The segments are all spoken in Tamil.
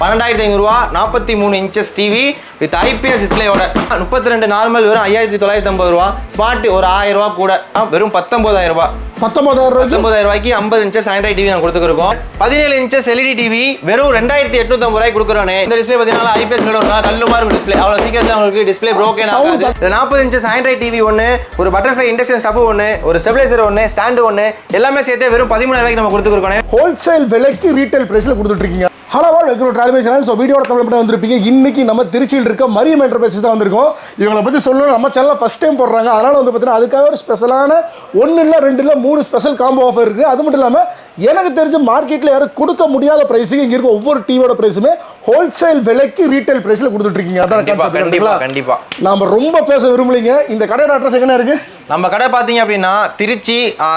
பன்னெண்டாயிரத்தி ஐநூறுரூவா நாற்பத்தி மூணு இன்ச்சஸ் டிவி வித் ஐபிஎஸ் டிஸ்பிளேயோட முப்பத்தி ரெண்டு நார்மல் வெறும் ஐயாயிரத்தி தொள்ளாயிரத்தி ஐம்பது ரூபா. ஸ்மார்ட் ஒரு ஆயிரம் ரூபா கூட. வெறும் பத்தொம்பதாயிரம் ரூபா. பத்தொன்பதாயிரம் ரூபாய்க்கு? பத்தொன்பதாயிரம் ரூபாய்க்கு ஐம்பது இன்ச்சஸ் ஆண்ட்ராய்ட் டிவி நான் கொடுத்துருக்கோம் பதினேழு இன்ச்சஸ் எல்இடி டிவி வெறும் ரெண்டாயிரத்தி எட்நூத்தம்பது ரூபாய் கொடுக்குறோம் இந்த டிஸ்பிளே பார்த்தீங்கன்னா ஐபிஎஸ் ஒரு கல்லு மாதிரி டிஸ்பிளே அவ்வளோ சீக்கிரத்தில் உங்களுக்கு டிஸ்பிளே ப்ரோக்கன் ஆகாது. நாற்பது இன்ச்சஸ் ஆண்ட்ராய்ட் டிவி ஒன்று ஒரு பட்டர்ஃப்ளை இண்டக்ஷன் ஸ்டவ் ஒன்று ஒரு ஸ்டெபிளைசர் ஒன்று ஸ்டாண்டு ஒன்று எல்லாமே சேர்த்து வெறும் பதிமூணாயிரம் ரூபாய்க்கு நம்ம கொடுத்துருக்கோம் ஹோல்சேல் விலைக்கு ரீட்டைல் பிரைஸ்ல கொடுத்துட்டு இருக்கீங்க hello all welcome travel channel so வீடியோட தமிழ் மட்டும் வந்திருப்பீங்க. இன்னைக்கு நம்ம திருச்சியில் இருக்க மரியம் என்டர்பிரைஸ் தான் வந்திருக்கோம். இவங்களை பற்றி சொல்லணும் நம்ம சேனலில் ஃபஸ்ட் டைம் போடுறாங்க. அதனால வந்து பார்த்தீங்கன்னா அதுக்காக ஒரு ஸ்பெஷலான ஒன்று இல்லை ரெண்டு இல்லை மூணு ஸ்பெஷல் காம்போ ஆஃபர் இருக்குது அது மட்டும் இல்லாமல் எனக்கு தெரிஞ்ச மார்க்கெட்டில் யாரும் கொடுக்க முடியாத ப்ரைஸுக்கு இங்கே இருக்க ஒவ்வொரு டிவியோட ப்ரைஸுமே ஹோல்சேல் விலைக்கு ரீட்டைல் பிரைஸில் கொடுத்துட்டு இருக்கீங்க அதான் கண்டிப்பா, concept கண்டிப்பா, கரெக்ட்டுங்களா? கண்டிப்பா. நாம ரொம்ப பேச விரும்பலைங்க இந்த கடையோட அட்ரஸ் எங்கே இருக்குது நம்ம கடை பார்த்தீங்க அப்படின்னா திருச்சி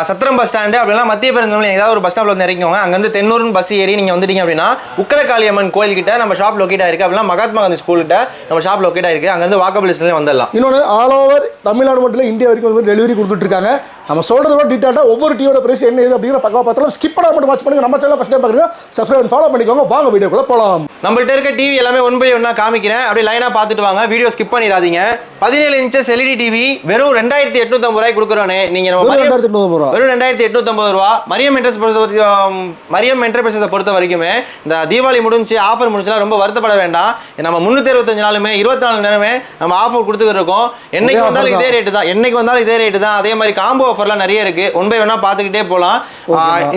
சத்திரம் பஸ் ஸ்டாண்டு அப்படின்னா மத்திய பேருந்து ஏதாவது ஒரு பஸ் ஸ்டாப்ல வந்து இறங்கிக்கோங்க அங்கேருந்து தென்னூர்னு பஸ் ஏறி நீங்கள் வந்துட்டீங்க அப்படின்னா உக்கரகாளி அம்மன் கோயில் கிட்ட நம்ம ஷாப் லொக்கேட் ஆயிருக்கு. அப்படின்னா மகாத்மா காந்தி ஸ்கூல் கிட்ட நம்ம ஷாப் லொக்கேட் ஆயிருக்கு. அங்கேருந்து வாக்கபிள் வந்துடலாம். இன்னொன்று ஆல் ஓவர் தமிழ்நாடு மட்டும் இல்லை இந்தியா வரைக்கும் வந்து டெலிவரி கொடுத்துட்டு இருக்காங்க நம்ம சொல்றத விட டீட்டாக ஒவ்வொரு டீயோட பிரைஸ் என்ன இது அப்படிங்கிற பக்கம் பார்த்தாலும் ஸ்கிப் பண்ணாம மட்டும் வாட்ச் பண்ணுங்க. நம்ம சேனல் ஃபஸ்ட் டைம் பார்க்குறோம் சப்ஸ்கிரைப் ஃபாலோ பண்ணிக்கோங்க. வாங்க வீடியோக்குள்ள போகலாம் நம்மள்ட்ட இருக்க டிவி எல்லாமே ஒன் பை ஒன்னா காமிக்கிறேன். அப்படியே லைனாக பார்த்துட்டு வாங்க. வீடியோ ஸ்கிப் பண்ணிடாதீங்க. பதினேழு இன்ச்சஸ் எல்இடி டிவி வெறும் ரெண்டாயிரத்தி எட்நூத்தம்பது ரூபாய் கொடுக்குறோனே. நீங்கள் நம்ம ரெண்டாயிரத்தி எட்நூறு ரூபா. வெறும் ரெண்டாயிரத்தி எட்நூத்தம்பது ரூபா. மரியம் என்டர்ஸ் பொறுத்த வரைக்கும் மரியம் என்டர்பிரைஸை பொறுத்த வரைக்குமே இந்த தீபாவளி முடிஞ்சு ஆஃபர் முடிஞ்சுலாம் ரொம்ப வருத்தப்பட வேண்டாம். நம்ம முந்நூற்றி அறுபத்தஞ்சு நாளுமே இருபத்தி நாலு நேரமே நம்ம ஆஃபர் இருக்கோம். என்னைக்கு வந்தாலும். இதே ரேட்டு தான். என்னைக்கு வந்தாலும் இதே ரேட்டு தான். அதே மாதிரி காம்போ ஆஃபர்லாம் நிறைய இருக்கு. ஒன் பை ஒன்னா பார்த்துக்கிட்டே போகலாம்.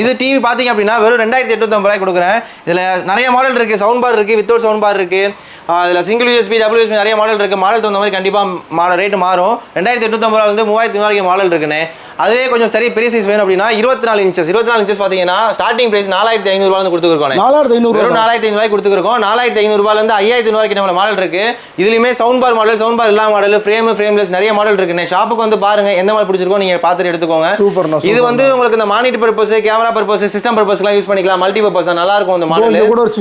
இது டிவி பார்த்தீங்க அப்படின்னா வெறும் ரெண்டாயிரத்தி எட்நூத்தம்பது ரூபாய் கொடுக்குறேன். இதில் நிறைய மாடல் இருக்கு. சவுண்ட் பார் இருக்கு. வித்தவுட் சவுண்ட் பார் இருக்கு. அதில் சிங்கிள் யூஎஸ்பி டபுள் யூஎஸ்பி நிறைய மாடல் இருக்குது மாடல் தகுந்த மாதிரி கண்டிப்பாக மாடல் ரேட்டு மாறும். ரெண்டாயிரத்தி எட்நூற்றம்பது ரூபா மூவாயிரத்தி வரைக்கும் மாடல் இருக்குண்ணே. அதே கொஞ்சம் சரி பெரிய சைஸ் வேணும் அப்படின்னா இருபத்தி நாலு இன்ச்சஸ் இருபத்தி நாலு இன்ச்சஸ் பார்த்தீங்கன்னா ஸ்டார்டிங் பிரைஸ் நாலாயிரத்தி ஐநூறுவாந்து கொடுத்துருக்கோம். நாலாயிரத்தி ஐநூறு வெறும் நாலாயிரத்தி ஐநூறு கொடுத்துருக்கோம். நாலாயிரத்தி ஐநூறுபால இருந்து ஐயாயிரத்தி ஐநூறு கிட்ட மாடல் இருக்கு. இதுலயுமே sound bar model sound bar இல்லா மாடல் ஃப்ரேம் ஃப்ரேம்லெஸ் நிறைய மாடல் இருக்குண்ணே ஷாப்புக்கு வந்து பாருங்க எந்த மாடல் பிடிச்சிருக்கோ நீங்க பார்த்துட்டு எடுத்துக்கோங்க. சூப்பர்ண்ணா, இது. வந்து உங்களுக்கு இந்த monitor purpose camera purpose system பர்பஸ்லாம் use பண்ணிக்கலாம். மல்டி பர்பஸ் நல்லா இருக்கும் இந்த மாடல்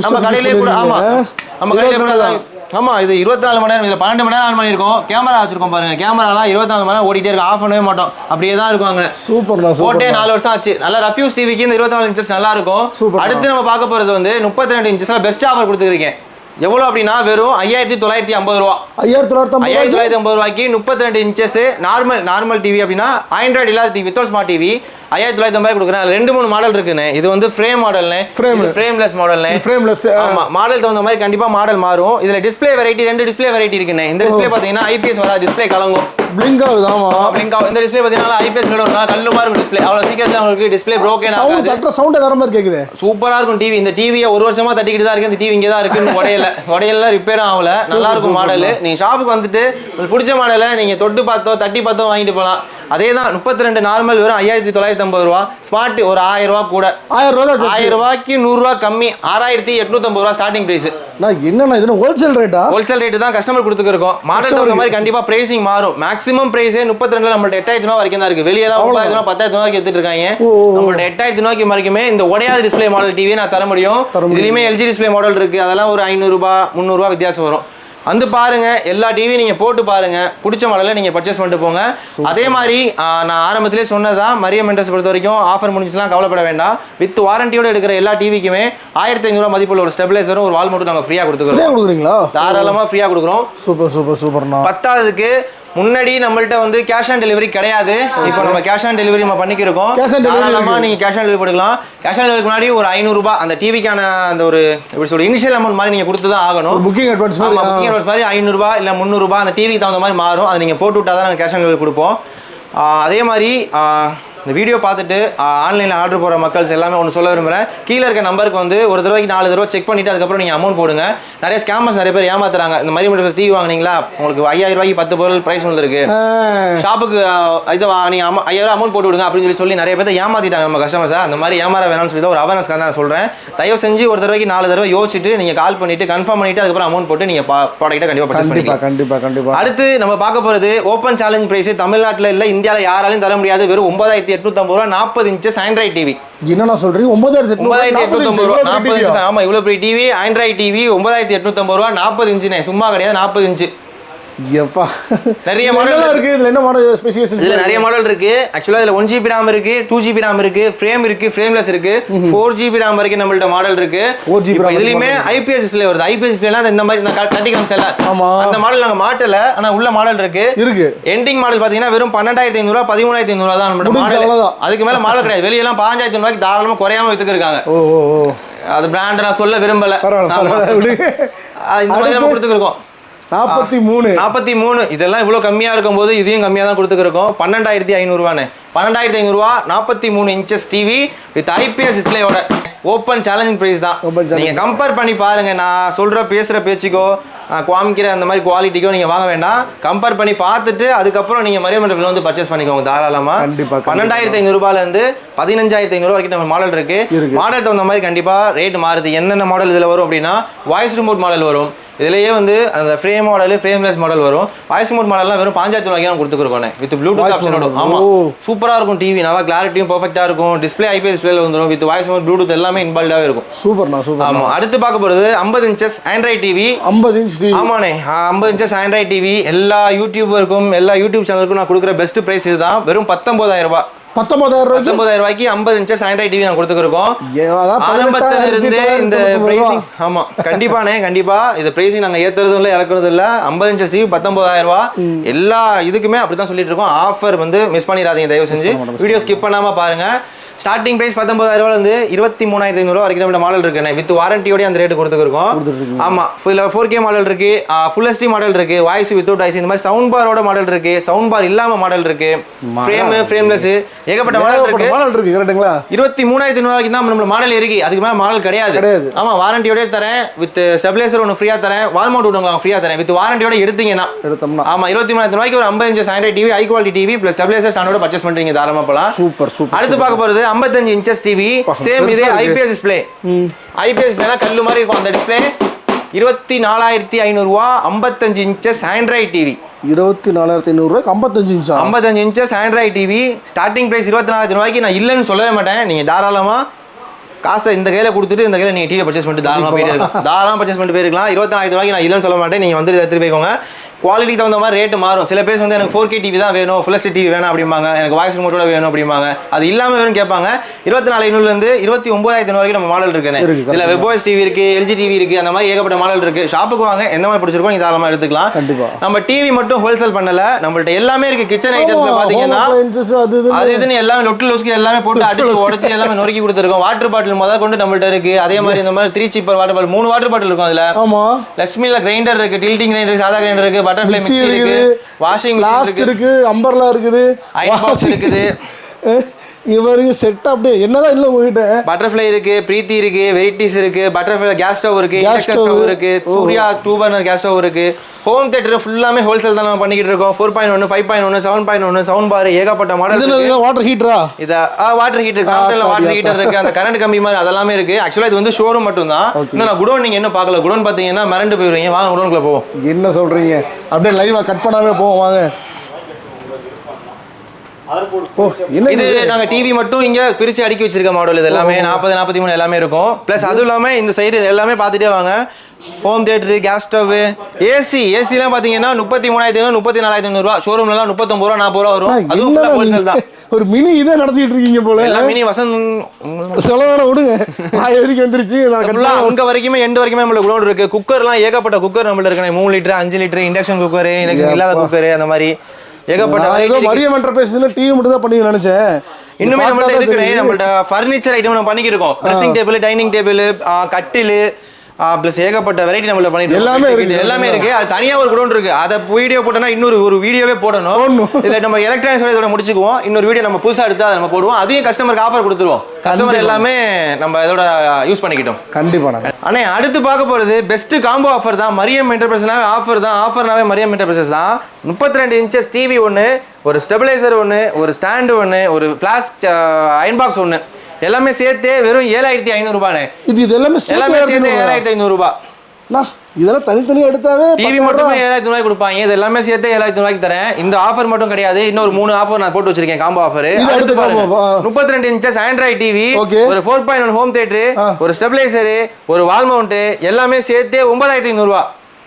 நம்ம use கடையிலே கூட ஆமா. நம்ம கடையிலே கூட இருபத்தி தான் ஆமா இது இருபத்தி நாலு மணி நேரம் இதுல பன்னெண்டு மணி நேரம் ஆன் பண்ணியிருக்கோம். கேமரா வச்சிருக்கோம் பாருங்க. கேமராலாம் இருபத்தி நாலு மணி நேரம் ஓடிட்டே இருக்கும் ஆஃப் பண்ணவே மாட்டோம். அப்படியே தான் இருக்கும் அங்க. சூப்பர்ண்ணா போட்டே சூப்பர் நாலு வருஷம் ஆச்சு. நல்லா ரஃப்யூஸ் டிவிக்கு இந்த இருபத்தி நாலு இன்ச்சஸ் நல்லா இருக்கும். அடுத்து நம்ம பார்க்க போறது வந்து முப்பத்தி ரெண்டு இன்ச்சஸ்ல பெஸ்ட் ஆஃபர் கொடுத்துருக்கேன். எவ்வளவு அப்படின்னா வெறும் ஐயாயிரத்தி தொள்ளாயிரத்தி ஐம்பது ரூபா. ஐயாயிரத்தி தொள்ளாயிரத்தி ஐயாயிரத்தி தொள்ளாயிரத்தி ஐம்பது ரூபாய்க்கு முப்பத்தி ரெண்டு இன்ச்சஸ் நார்மல் நார்மல் டிவி அப்படின்னா ஆண்ட்ராய்டு இல்லாத டிவி வித்தவுட் ஸ்மார்ட் டிவி ஐயாயிரத்தி தொள்ளாயிரத்தி ஐம்பது கொடுக்குறேன். ரெண்டு மூணு மாடல் இருக்குண்ணே இது வந்து ஃப்ரேம் மாடல்னு Frame. ஃப்ரேம்லெஸ் மாடல்னு ஃப்ரேம்லெஸ் ஆமா மாடல் தகுந்த மாதிரி கண்டிப்பா மாடல் மாறும். இதுல டிஸ்ப்ளே வெரைட்டி ரெண்டு டிஸ்ப்ளே வெரைட்டி இருக்குண்ணே இந்த டிஸ்ப்ளே பாத்தீங்கன்னா ஐபிஎஸ் வராது டிஸ்ப்ளே கலங்கும். பிளிங்க் ஆகுது ஆமா இந்த டிஸ்ப்ளே பாத்தீங்கன்னா ஐபிஎஸ் ஒரு கல்லு மாதிரி டிஸ்ப்ளே அவ்வளவு சீக்கிரத்துல உங்களுக்கு டிஸ்ப்ளே ப்ரோக்கன் சவுண்ட் தட்டுற சவுண்ட் வேற மாதிரி கேக்குது. சூப்பரா இருக்கும் டிவி இந்த டிவியை ஒரு வருஷமா தட்டிக்கிட்டு தான் இருக்கு இந்த டிவி இங்கே தான் இருக்கு உடையல. உடையல ரிப்பேர் ஆகல. நல்லா இருக்கும் மாடல் நீங்க ஷாப்புக்கு வந்துட்டு உங்களுக்கு பிடிச்ச மாடலை நீங்க தொட்டு பார்த்தோ தட்டி பார்த்தோ வாங்கிட்டு போகலாம் அதே தான் முப்பத்தி ரெண்டு நார்மல் வெறும் ஐயாயிரத்தி தொள்ளாயிரத்தி ஐம்பது ரூபா. ஸ்மார்ட் ஒரு ஆயிரம் ரூபா கூட. ஆயிரம் ரூபா ஆயிரம் ரூபாய்க்கு நூறு ரூபா கம்மி. ஆறாயிரத்தி எட்நூத்தம்பது ரூபா ஸ்டார்டிங் பிரைஸ் என்னண்ணா இது? ஹோல்சேல் ரேட்டா ஹோல்சேல் ரேட்டு தான் கஸ்டமர் கொடுத்துருக்கோம் மாடல் தகுந்த மாதிரி கண்டிப்பா பிரைசிங் மாறும். மேக்ஸிமம் பிரைஸே முப்பத்தி ரெண்டுல நம்மள்ட்ட எட்டாயிரத்தி ரூபா வரைக்கும் தான் இருக்கு. வெளியெல்லாம் ஒன்பதாயிரத்தி ரூபா பத்தாயிரத்தி ரூபாய்க்கு எடுத்துட்டு இருக்காங்க. நம்மள்ட்ட எட்டாயிரத்தி ரூபாய்க்கு வரைக்குமே இந்த உடையாத டிஸ்ப்ளே மாடல் டிவி நான் தர முடியும். தர முடியும். இதுலயுமே எல்ஜி டிஸ்ப்ளே மாடல் இருக்கு. அதெல்லாம் ஒரு ஐநூறுரூபா முந்நூறுரூவா வித்தியாசம் வரும். வந்து பாருங்க எல்லா டிவி நீங்க போட்டு பாருங்க. பிடிச்ச மாடலை நீங்க பர்ச்சேஸ் பண்ணிட்டு போங்க. அதே மாதிரி நான் ஆரம்பத்திலே சொன்னதான் மரியம் மென்டர்ஸ் பொறுத்த வரைக்கும் ஆஃபர் முடிஞ்சுலாம் கவலைப்பட வேண்டாம். வித் வாரண்டியோட எடுக்கிற எல்லா டிவிக்குமே ஆயிரத்தி ஐநூறுவா மதிப்புள்ள ஒரு ஸ்டெபிலைசரும் ஒரு வால் மட்டும் நாங்க ஃப்ரீயா கொடுத்துக்கிறோம். கொடுக்குறீங்களா? தாராளமா ஃப்ரீயா கொடுக்குறோம். சூப்பர் சூப்பர் சூப்பர்ண்ணா. பத்தாவதுக்கு முன்னாடி நம்மள்ட்ட வந்து கேஷ் ஆன் டெலிவரி கிடையாது. இப்போ நம்ம கேஷ் ஆன் டெலிவரி நம்ம பண்ணிக்கிறோம் Cash on delivery தாராளமா நீங்க கேஷ் ஆன் டெலிவரி போட்டுக்கலாம். கேஷ் ஆன் டெலிவரி முன்னாடி ஒரு 500 ரூபாய் அந்த டிவிக்கான அந்த ஒரு எப்படி சொல்ற இனிஷியல் அமௌண்ட் மாதிரி நீங்க கொடுத்து தான் ஆகணும் புக்கிங் அட்வான்ஸ் புக்கிங் அட்வான்ஸ் மாதிரி ஐநூறுரூபா இல்லை முந்நூறுரூபா அந்த டிவிக்கு தகுந்த மாதிரி மாறும். அதை நீங்கள் போட்டு விட்டா தான் நாங்கள் கேஷ் ஆன் டெலிவரி கொடுப்போம் அதே மாதிரி இந்த வீடியோ பார்த்துட்டு ஆன்லைனில் ஆர்டர் போடுற மக்கள்ஸ் எல்லாமே ஒன்று சொல்ல விரும்புகிறேன் கீழே இருக்க நம்பருக்கு வந்து ஒரு தடவைக்கு நாலு தடவை செக் பண்ணிவிட்டு அதுக்கப்புறம் நீங்கள் அமௌண்ட் போடுங்க. நிறைய ஸ்கேமர்ஸ் நிறைய பேர் ஏமாத்துறாங்க. இந்த மாதிரி மட்டும் டிவி வாங்குனீங்களா? உங்களுக்கு ஐயாயிரம் ரூபாய்க்கு பத்து பொருள் ப்ரைஸ் வந்துருக்கு. ஷாப்புக்கு இது வா- நீங்க அமௌ- ஐயாயிரம் அமௌண்ட் போட்டு விடுங்க அப்படின்னு சொல்லி சொல்லி நிறைய பேர் ஏமாத்திட்டாங்க நம்ம கஸ்டமர்ஸை அந்த மாதிரி ஏமாற வேணாம்னு சொல்லி தான் ஒரு அவேர்னஸ்க்காக நான் சொல்றேன். தயவு செஞ்சு ஒரு தடவைக்கு நாலு தடவை யோசிச்சுட்டு நீங்க கால் பண்ணிட்டு கன்ஃபார்ம் பண்ணிட்டு அதுக்கப்புறம் அமௌண்ட் போட்டு நீங்க ப்ராடக்ட்டை கண்டிப்பா பர்ச்சேஸ் பண்ணிக்கலாம். கண்டிப்பா கண்டிப்பா. அடுத்து நம்ம பார்க்க போறது ஓப்பன் சேலஞ்ச் பிரைஸ் தமிழ்நாட்டுல இல்ல இந்தியால யாராலையும் தர முடியாது. வெறும் ஒன்பதாயிரத்தி எட்நூத்தம்பது ரூபா நாற்பது இன்ச்சஸ் ஆண்ட்ராய்ட் டிவி என்னண்ணா சொல்றீங்க? ஒன்பதாயிரத்தி ஒன்பதாயிரத்தி எட்நூத்தம்பது ரூபா நாற்பது இன்ச்சு எட்நூறு ஆமா இவ்வளவு பெரிய டிவி ஆண்ட்ராய்ட் டிவி ஒன்பதாயிரத்தி எட்நூத்தம்பது ரூபா நாற்பது இன்ச்சுனே சும்மா கிடையாது நாற்பது இன்ச்சு எப்பா? நிறைய என்னெல்லாம் இருக்கு. இதுல என்ன மாடல் ஸ்பெசிஃபிகேஷன் இதுல நிறைய மாடல் இருக்கு. ஆக்சுவலா இதுல ஒன் ஜிபி ரேம் இருக்கு டூ ஜிபி ரேம் இருக்கு ஃப்ரேம் இருக்கு ஃப்ரேம்லெஸ் இருக்கு. ஃபோர் ஜிபி ரேம் வரைக்கும் நம்மள்ட்ட மாடல் இருக்கு. 4GB இப்போ RAM இதுலயுமே ஐபிஎஸ் டிஸ்பிளே வருது. ஐபிஎஸ் டிஸ்பிளேனா இந்த மாதிரி நான் கட்டி காமிச்சல ஆமா. அந்த மாடல் நாங்க மாட்டல ஆனா உள்ள மாடல் இருக்கு. இருக்கு. எண்டிங் மாடல் பாத்தீங்கன்னா வெறும் பன்னெண்டாயிரத்தி ஐநூறுவா பதிமூணாயிரத்தி ஐநூறுவா தான் நம்மளோட மாடல். அதுக்கு மேல மாடல் கிடையாது. வெளியெல்லாம் பாஞ்சாயிரத்தி ரூபாய்க்கு தாராளமா குறையாம வித்துக்கிருக்காங்க. ஓ ஓ அது பிராண்ட் நான் சொல்ல விரும்பல. இந்த மாதிரி நம்ம கொடுத்துருக்கோம் நாற்பத்தி மூணு. நாற்பத்தி மூணு. இதெல்லாம் இவ்வளோ கம்மியாக இருக்கும்போது இதையும் கம்மியாக தான் கொடுத்துருக்கோம் பன்னெண்டாயிரத்தி ஐநூறுரூவான்னு பன்னெண்டாயிரத்தி ஐநூறுரூவா நாற்பத்தி மூணு இன்ச்சஸ் டிவி வித் ஐபிஎஸ் டிஸ்பிளேயோட ஓப்பன் சேலஞ்சிங் ப்ரைஸ் தான். நீங்கள் கம்பேர் பண்ணி பாருங்க. நான் சொல்கிற பேசுகிற பேச்சுக்கோ காமிக்கிற அந்த மாதிரி குவாலிட்டிக்கோ நீங்கள் வாங்க வேண்டாம். கம்பேர் பண்ணி பார்த்துட்டு அதுக்கப்புறம் நீங்கள் மரியம் மண்டபத்தில் வந்து பர்ச்சேஸ் பண்ணிக்கோங்க தாராளமாக கண்டிப்பா, கண்டிப்பா. பன்னெண்டாயிரத்தி ஐநூறுரூபாலேருந்து பதினஞ்சாயிரத்தி ஐநூறுரூவா வரைக்கும் நம்ம மாடல் இருக்கு. இருக்கு. மாடல் தகுந்த மாதிரி கண்டிப்பாக ரேட் மாறுது. என்னென்ன மாடல் இதில் வரும் அப்படின்னா வாய்ஸ் ரிமோட் மாடல் வரும். இதுலயே வந்து அந்த ஃப்ரேம் மாடல் ஃப்ரேம்லெஸ் மாடல் வரும். வாய்ஸ் ரிமோட் மாடல்லாம் வெறும் பாஞ்சாயிரத்தி ரூபாய்க்கு தான் கொடுத்துருக்கோம் வித் ப்ளூடூத் ஆப்ஷனோட model. ஆமா. ஓ. சூப்பரா இருக்கும் டிவி நல்லா கிளாரிட்டியும் பர்ஃபெக்ட்டா இருக்கும். டிஸ்ப்ளே ஐபிஎஸ் டிஸ்பிளேல வந்துரும். வித் வாய்ஸ் ரிமோட் ப்ளூடூத் எல்லாமே இன்பால்டாவே இருக்கும். சூப்பர்ண்ணா சூப்பர் ஆமா. அடுத்து பார்க்க போறது 50 இன்ச்சஸ் ஆண்ட்ராய்ட் டிவி ஐம்பது இன்ச் டிவி ஆமாண்ணே. ஐம்பது இன்ச்சஸ் ஆண்ட்ராய்ட் டிவி எல்லா யூடியூபருக்கும் எல்லா யூடியூப் சேனலுக்கும் நான் கொடுக்குற பெஸ்ட் பிரைஸ் இதுதான். வெறும் பத்தொன்பதாயிரம் ரூபாய். பத்தொன்பதாயிரம் ரூபாய்க்கு? பத்தொன்பதாயிரம் ரூபாய்க்கு ஐம்பது இன்ச்சஸ் ஆண்ட்ராய்ட் டிவி நான் கொடுத்துருக்கோம் ஆரம்பத்துல இருந்து இந்த பிரைசிங் ஆமா கண்டிப்பாண்ணே கண்டிப்பா. இந்த பிரைசிங் நாங்க ஏத்துறதும் இல்ல இறக்குறதும் இல்ல. ஐம்பது இன்ச்சஸ் டிவி பத்தொன்பதாயிரம் ரூபாய் எல்லா இதுக்குமே அப்படிதான் சொல்லிட்டு இருக்கோம். ஆஃபர் வந்து மிஸ் பண்ணிடாதீங்க தயவு செஞ்சு. வீடியோ ஸ்கிப் பண்ணாம பாருங்க. ஸ்டார்டிங் பிரைஸ் இருந்து இருபத்தி மூணாயிரத்தி ஐநூறு வரைக்கும் நம்ம மாடல் இருக்குண்ணே வித் வாரண்டியோட அந்த ரேட்டு கொடுத்துருக்கோம். ஆமா இதுல ஃபோர் கே மாடல் இருக்கு. ஃபுல் ஹெச்டி மாடல் இருக்கு. வாய்ஸ் வித்தவுட் வாய்ஸ் இந்த மாதிரி சவுண்ட் பாரோட மாடல் இருக்கு. சவுண்ட் பார் இல்லாம மாடல் இருக்கு. ஃப்ரேம் ஃப்ரேம்லெஸ் ஏகப்பட்ட மாடல் இருக்கு. மாடல் இருக்கு கரெக்ட்டுங்களா இருபத்தி மூணாயிரத்தி ஐநூறு வரைக்கும் தான் நம்ம மாடல் இருக்கு. அதுக்கு மேல மாடல் கிடையாது. ஆமா வாரண்டியோட தரேன். வித் ஸ்டெபிலைசர் ஒன்று ஃப்ரீயா தரேன். வால் மவுண்ட் ஒன்று ஃப்ரீயா தரேன். வித் வாரண்டியோட எடுத்தீங்கன்னா. எடுத்தோம்னா. ஆமா இருபத்தி மூணாயிரத்தி ரூபாய்க்கு ஒரு ஐம்பது inches android TV high quality TV plus stabiliser ஸ்டாண்டோட purchase பண்றீங்க தாராளமா போலாம். சூப்பர் சூப்பர் அடுத்து பார்க்க போறது 55 இன்ச்சஸ் டிவி சேம் இதே. ஐபிஎஸ் டிஸ்ப்ளே ஐபிஎஸ் டிஸ்பிளே கல்லு மாதிரி இருக்கும் அந்த டிஸ்ப்ளே இருபத்தி நாலாயிரத்தி ஐநூறுரூவா ஐம்பத்தஞ்சு இன்ச்சஸ் ஆண்ட்ராய்ட் டிவி இருபத்தி நாலாயிரத்தி ஐநூறுரூவாய்க்கு ஐம்பத்தஞ்சு இன்ச்சா ஐம்பத்தஞ்சு inches android TV starting price இருபத்தி நாலாயிரத்தி ரூபாய்க்கு நான் இல்லைன்னு சொல்லவே மாட்டேன். நீங்கள் தாராளமாக காசை இந்த கையில கொடுத்துட்டு இந்த கையில நீங்கள் டிவி பர்ச்சேஸ் பண்ணிட்டு தாராளமாக போயிட்டு தாராளமாக பர்ச்சேஸ் பண்ணிட்டு போயிருக்கலாம். இருபத்தி நாலாயிரத்தி ரூபாய்க்கு நான் இல்லைன்னு சொல்ல மாட்டேன். நீங்கள் வந்து இதை எடுத்துட்டு போய்க்கோங்க. குவாலிட்டி தகுந்த மாதிரி ரேட்டு மாறும். சில பேர் வந்து எனக்கு ஃபோர் கே டிவி தான் வேணும் ஃபுல் டிவி வேணும் அப்படிம்பாங்க. எனக்கு வாய்ஸ் ரிமோட்டோட வேணும் அப்படிம்பாங்க. அது இல்லாமல் வேணும் கேட்பாங்க. இருபத்தி நாலு ஐநூறுலேருந்து இருபத்தி ஒன்பதாயிரத்தி வரைக்கும் நம்ம மாடல் இருக்குன்னு. இருக்கு, இதில் வெப்ஓஎஸ் டிவி இருக்கு எல்ஜி டிவி இருக்கு அந்த மாதிரி ஏகப்பட்ட மாடல் இருக்கு. ஷாப்புக்கு வாங்க எந்த மாதிரி பிடிச்சிருக்கோ நீங்கள் தாராளமாக எடுத்துக்கலாம். கண்டிப்பா. நம்ம டிவி மட்டும் ஹோல்சேல் பண்ணல. நம்மள்ட்ட எல்லாமே இருக்கு. கிச்சன் பாத்தீங்கன்னா appliances அது இதுன்னு. எல்லாமே லொட்டு லொஸ்க்கு எல்லாமே போட்டு அடிச்சு உடச்சு எல்லாமே நொறுக்கி கொடுத்துருக்கோம். வாட்டர் பாட்டில் முதல் கொண்டு நம்மள்ட்ட இருக்கு. அதே மாதிரி இந்த மாதிரி த்ரீ சீப்பர் வாட்டர் பாட்டில் மூணு வாட்டர் பாட்டில் இருக்கும் அதுல. ஆமா. லட்சுமில கிரைண்டர் இருக்கு டில்டிங் கிரைண்டர் சாதா கிரைண்டர் இருக்கு பட்டர்ஃப்ளை மிக்ஸி மிக்ஸி இருக்கு இருக்குது வாஷிங் மிஷின் ஃப்ளாஸ்க் இருக்கு அம்பர்லா இருக்குது washing- இருக்குது. பாருங்க செட் அப்படியே என்னதான் இல்ல உங்ககிட்ட பட்டர்ஃப்ளை இருக்கு பிரீத்தி இருக்கு வெரைட்டிஸ் இருக்கு பட்டர்ஃப்ளை கேஸ் ஸ்டவ் இருக்கு இண்டக்ஷன். ஸ்டவ் இருக்கு. Surya two burner gas stove இருக்கு ஹோம் தேட்டர் ஃபுல்லாமே ஹோல்சேல் தான் நம்ம பண்ணிக்கிட்டு இருக்கோம். ஃபோர் பாயிண்ட் ஒன்று ஃபைவ் பாயிண்ட் ஒன்று செவன் பாயிண்ட் ஒன்று சவுண்ட் பார் ஏகப்பட்ட மாடல் வாட்டர் ஹீட்டரா இத வாட்டர் ஹீட்டர் காம்ப்ளெட்ல வாட்டர் ஹீட்டர் இருக்கு. அந்த கரண்ட் கம்பி மாதிரி அதெல்லாமே இருக்கு. ஆக்சுவலா இது வந்து ஷோரூம் மட்டும் தான் இன்னும் நான் குடோன் நீங்க இன்னும் பார்க்கல. குடோன் பாத்தீங்கன்னா மிரண்டு போயிருவீங்க. வாங்க குடோன்குள்ள போவோம். என்ன சொல்றீங்க? அப்படியே லைவா கட் பண்ணாம போவோம். வாங்க. இது? நாங்க டிவி மட்டும் இங்க பிரிச்சு அடுக்கி வச்சிருக்க மாடல் இது எல்லாமே. நாற்பது நாற்பத்தி மூணு எல்லாமே இருக்கும். பிளஸ் அதுவும் இல்லாம இந்த சைடு எல்லாமே பார்த்துட்டே வாங்க. Home theatre gas stove AC ஏசிலாம் பாத்தீங்கன்னா முப்பத்தி மூணாயிரத்தி ஐநூறு முப்பத்தி நாலாயிரத்தி ஐநூறுவா ஷோரூம்லாம் முப்பத்தொம்பது ரூபா நாற்பது ரூபா வரும். அதுவும் ஹோல்சேல் தான். ஒரு மினி இதே நடத்திட்டு இருக்கீங்க போல. எல்லா மினி வசந்த் செலவான விடுங்க. ஆயிரம் வரைக்கும் வந்துருச்சு நான் கட் ஃபுல்லா அங்க வரைக்குமே எண்டு வரைக்குமே நம்மளுக்கு குடோன் இருக்கு. குக்கர்லாம் ஏகப்பட்ட குக்கர் நம்மள்ட்ட இருக்கு. மூணு லிட்டர் அஞ்சு லிட்டர் இண்டக்ஷன் குக்கர் இண்டக்ஷன் இல்லாத குக்கர் அந்த மாதிரி. ஏகப்பட்ட ஏதோ இருக்கு. மரியம் என்டர்பிரைஸ்ல டிவி மட்டும் தான் பண்ணி நினைச்சேன். இன்னுமே நம்மள்ட்ட தெரியுது. நம்மள்ட்ட ஃபர்னிச்சர் ஐட்டம் நம்ம பண்ணிக்கிருக்கோம். ட்ரெஸ்ஸிங் டேபிள் டைனிங் டேபிள் கட்டில் ப்ளஸ் ஏகப்பட்ட வெரைட்டி நம்மள பண்ணிட்டு. எல்லாமே இருக்கு. எல்லாமே இருக்கு. அது தனியா ஒரு குடோன் இருக்கு. அதை வீடியோ போட்டோம்னா இன்னொரு ஒரு வீடியோவே போடணும். இதுல நம்ம எலக்ட்ரானிக்ஸ் இதோட முடிச்சுக்குவோம். இன்னொரு வீடியோ நம்ம புதுசா எடுத்து அதை நம்ம போடுவோம். அதையும் கஸ்டமருக்கு ஆஃபர் கொடுத்துருவோம். கஸ்டமர் எல்லாமே நம்ம இதோட யூஸ் பண்ணிக்கிட்டோம். கண்டிப்பா நாங்க அண்ணே அடுத்து பார்க்க போறது பெஸ்ட் காம்போ ஆஃபர் தான். மரியம் என்டர்பிரைஸ்னாவே ஆஃபர் தான். ஆஃபர்னாவே மரியம் என்டர்பிரைசஸ் தான். முப்பத்தி ரெண்டு இன்ச்சஸ் டிவி ஒன்று ஒரு ஸ்டெபிளைசர் ஒன்று ஒரு ஸ்டாண்டு ஒன்று ஒரு பிளாஸ் அயன் பாக்ஸ் ஒன்று எல்லாமே சேர்த்து வெறும் ஏழாயிரத்தி ஐநூறுபாண்ணே இது இது எல்லாமே எல்லாமே சேர்த்து ஏழாயிரத்தி ஐநூறுபா இதெல்லாம் தனித்தனியா எடுத்தாவே டிவி மட்டுமே ஏழாயிரத்தி ரூபாய் கொடுப்பாங்க. இது எல்லாமே சேர்த்து ஏழாயிரத்தி ரூபாய்க்கு தரேன். இந்த ஆஃபர் மட்டும் கிடையாது. இன்னொரு மூணு ஆஃபர் நான் போட்டு வச்சிருக்கேன் காம்போ ஆஃபர் அடுத்த ஆ. முப்பத்தி ரெண்டு இன்ச்சஸ் ஆண்ட்ராய்ட் டிவி. ஒரு four point one home theatre. ஒரு ஸ்டெபிளைசர் ஒரு வால் மவுண்ட் எல்லாமே சேர்த்து ஒன்பதாயிரத்தி ஐநூறுபா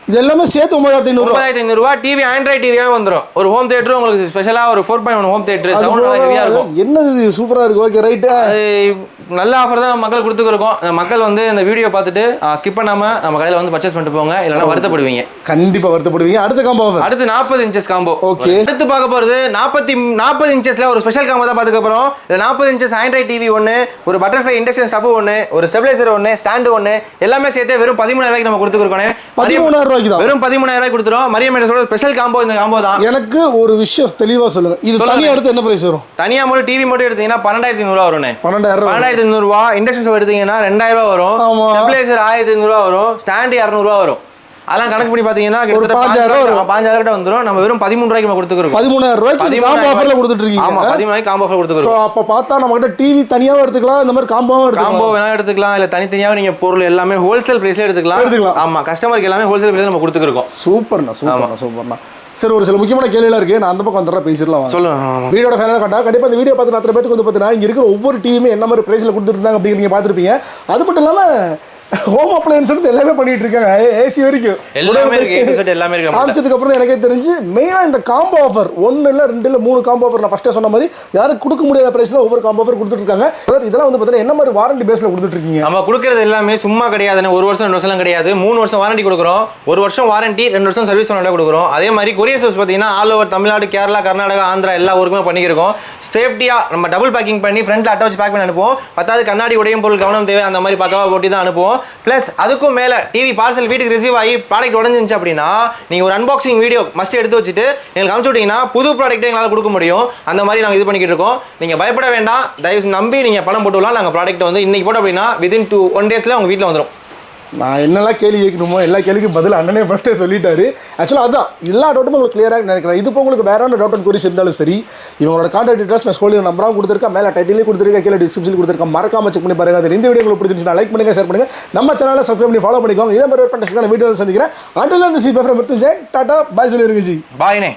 இது எல்லாமே சேர்த்து ஒன்பதாயிரத்தி ஐநூறு ஒன்பதாயிரத்தி ஐநூறுரூவா டிவி ஆண்ட்ராய்ட் டிவியாக வந்துடும் ஒரு ஹோம் தேட்டர் உங்களுக்கு ஸ்பெஷலாக ஒரு four point one home theatre இருக்கும். என்னது இது? சூப்பரா இருக்கு. ஓகே ரைட்டு நல்ல ஆஃபர் தான் மக்கள் கொடுத்துருக்கோம் மக்கள் வந்து இந்த வீடியோ பார்த்துட்டு ஸ்கிப் பண்ணாம நம்ம கடையில் வந்து பர்ச்சேஸ் பண்ணிட்டு போங்க. இல்லைன்னா வருத்தப்படுவீங்க. கண்டிப்பா வருத்தப்படுவீங்க. அடுத்த காம்போ அடுத்து நாற்பது இன்ச்சஸ் காம்போ Okay. அடுத்து பார்க்க போறது நாற்பத்தி நாற்பது இன்ச்சஸ்ல ஒரு ஸ்பெஷல் காம்போ தான் பார்த்துக்க இந்த நாற்பது இன்ச்சஸ் ஆண்ட்ராய்ட் டிவி ஒன்று ஒரு பட்டர்ஃப்ளை இண்டக்ஷன் ஸ்டவ் ஒன்று ஒரு ஸ்டெபிலைசர் ஒன்று ஸ்டாண்டு ஒன்று எல்லாமே சேர்த்து வெறும் பதிமூணாயிரம் ரூபாய்க்கு நம்ம கொடுத்துருக்கோம் பதிமூணாயிரம் ரூபாய்க்கு தான் வெறும் பதிமூணாயிரம் ரூபாய் கொடுத்துரும் மரியம் சொல்ற ஸ்பெஷல் காம்போ இந்த காம்போ தான். எனக்கு ஒரு விஷயம் தெளிவா சொல்லுங்க. இது. தனியா எடுத்து என்ன பிரைஸ் வரும்? தனியா மட்டும் டிவி மட்டும் எடுத்தீங்கன்னா பன்னெண்டாயிரத்தி ஐநூறுவா வரும்ண்ணே. பன்னெண்டாயிரம் பன்னெண்டாயிரத்தி ஐநூறுவா இண்டக்ஷன் ஸ்டவ் எடுத்தீங்கன்னா ரெண்டாயிரம் ரூபா வரும். ஆமா. ஸ்டெபிலைசர் ஆயிரத்தி ஐநூறுவா வரும். ஸ்டாண்டு இரநூறுவா வரும். அதெல்லாம் கணக்கு பண்ணி கிட்டத்தட்ட பாஞ்சாயிரம் ரூபா. பாஞ்சாயிரம் கிட்ட வந்துரும். நம்ம வெறும் பதிமூணு ரூபாய்க்கு நம்ம பதிமூணாயிரம் ரூபாய்க்கு. காம்போ ஆஃபர்ல கொடுத்துட்டு ஆமா இருக்கீங்க பதிமூணு காம்போ ஆஃபர் ஸோ கொடுத்துருக்கோம் அப்போ பார்த்தா நம்ம கிட்ட டிவி தனியாவும் எடுத்துக்கலாம் இந்த மாதிரி காம்போவும் காம்போ எடுத்துக்கலாம் வேணா எடுத்துக்கலாம். இல்ல தனித்தனியாவே நீங்க பொருள் எல்லாமே ஹோல்சேல் பிரைஸ்ல எடுத்துக்கலாம். எடுத்துக்கலாம். ஆமா கஸ்டமருக்கு எல்லாமே ஹோல்சேல் பிரைஸ்ல நம்ம கொடுத்துருக்கோம் சூப்பர்ண்ணா சூப்பர்ண்ணா சூப்பர்ண்ணா. சரி ஒரு சில முக்கியமான கேள்விலாம் இருக்கு. நான் அந்த பக்கம் வந்துடுறேன் பேசிடலாம் வாங்க. சொல்லுங்க. ஆமா. வீடியோட ஃபேனாக கட்டா கண்டிப்பாக இந்த வீடியோ பார்த்து அத்தனை பேருக்கு வந்து பார்த்தீங்கன்னா இங்கே இருக்கிற ஒவ்வொரு டிவியுமே என்ன மாதிரி ப்ரைஸில் கொடுத்துருந்தாங்க அப்படின்னு நீங்கள் பார்த்துருப்பீங்க. அது மட்டும் இல்லாமல் ஹோம் அப்ளையன்ஸ் எடுத்து எல்லாமே பண்ணிட்டு இருக்காங்க. ஏசி வரைக்கும். எல்லாமே இருக்கு எல்லாமே இருக்கு. காமிச்சதுக்கு அப்புறம் எனக்கே தெரிஞ்சு மெயினாக இந்த காம்போ ஆஃபர் ஒன்று இல்லை ரெண்டு இல்லை மூணு காம்போ ஆஃபர் நான் ஃபஸ்ட்டே சொன்ன மாதிரி யாரும் கொடுக்க முடியாத ப்ரைஸில் ஒவ்வொரு காம்போ ஆஃபர் கொடுத்துட்டு இருக்காங்க. இதெல்லாம் வந்து பார்த்தீங்கன்னா என்ன மாதிரி வாரண்டி பேஸில் கொடுத்துட்டு இருக்கீங்க? நம்ம கொடுக்கறது எல்லாமே சும்மா கிடையாதுன்னு ஒரு வருஷம் ரெண்டு வருஷம் கிடையாது. மூணு வருஷம் வாரண்டி கொடுக்குறோம். ஒரு வருஷம் வாரண்டி ரெண்டு வருஷம் சர்வீஸ் வாரண்டி கொடுக்குறோம். அதே மாதிரி கொரியர் சர்வீஸ் பார்த்தீங்கன்னா ஆல் ஓவர் தமிழ்நாடு கேரளா கர்நாடகா ஆந்திரா எல்லா ஊருக்குமே பண்ணியிருக்கோம் சேஃப்டியாக நம்ம டபுள் பேக்கிங் பண்ணி ஃப்ரண்ட்ல அட்டாச் பேக் பண்ணி அனுப்புவோம். பத்தாவது கண்ணாடி உடையும் பொருள் கவனம் தேவை அந்த மாதிரி பக்காவா போட்டி தான் அனுப்புவோம். ப்ளஸ் அதுக்கும் மேலே டிவி பார்சல் வீட்டுக்கு ரிசீவ் ஆகி ப்ராடக்ட் உடஞ்சிருந்துச்சு அப்படின்னா நீங்கள் ஒரு அன்பாக்சிங் வீடியோ மஸ்ட் எடுத்து வச்சுட்டு எங்களுக்கு அனுப்பிச்சு விட்டீங்கன்னா புது ப்ராடக்ட்டே எங்களால் கொடுக்க முடியும். அந்த மாதிரி நாங்கள் இது பண்ணிக்கிட்டு இருக்கோம். நீங்கள் பயப்பட வேண்டாம். தயவு நம்பி நீங்கள் பணம் போட்டு நாங்கள் ப்ராடக்ட் வந்து இன்றைக்கி போட்டோம் அப்படின்னா விதின் டூ ஒன் டேஸில் உங்கள் வீட்டில் வந்துடும் நான் என்னெல்லாம் கேள்வி கேட்கணுமோ எல்லா கேள்விக்கும் பதில் அண்ணனே ஃபஸ்ட்டே சொல்லிட்டாரு. ஆக்சுவலாக அதான் எல்லா டவுட்டும் உங்களுக்கு கிளியராக நினைக்கிறேன். இது இப்போ உங்களுக்கு வேற என்ன டவுட் குறிச்சு இருந்தாலும் சரி இவங்களோட கான்டாக்ட் டீட்டெயில்ஸ் நான் ஸ்கூலில் நம்பராகவும் கொடுத்துருக்கேன் மேலே டைட்டிலையும் கொடுத்துருக்கேன் கீழே டிஸ்கிரிப்ஷன் கொடுத்துருக்கேன். மறக்காம செக் பண்ணி பாருங்க. அது இந்த வீடியோ உங்களுக்கு பிடிச்சிருந்துச்சுன்னா லைக் பண்ணுங்க ஷேர் பண்ணுங்க. நம்ம சேனலை சப்ஸ்கிரைப் பண்ணி ஃபாலோ பண்ணிக்கோங்க. இதே மாதிரி ஒரு ஃபண்டாஸ்டிக்கான வீடியோ சந்திக்கிறேன். அண்டில் அந்த சி பேஃபர் மிருத்துஞ்சேன் டாட்டா பாய் சொல்லிருங்க ஜி பாய்னே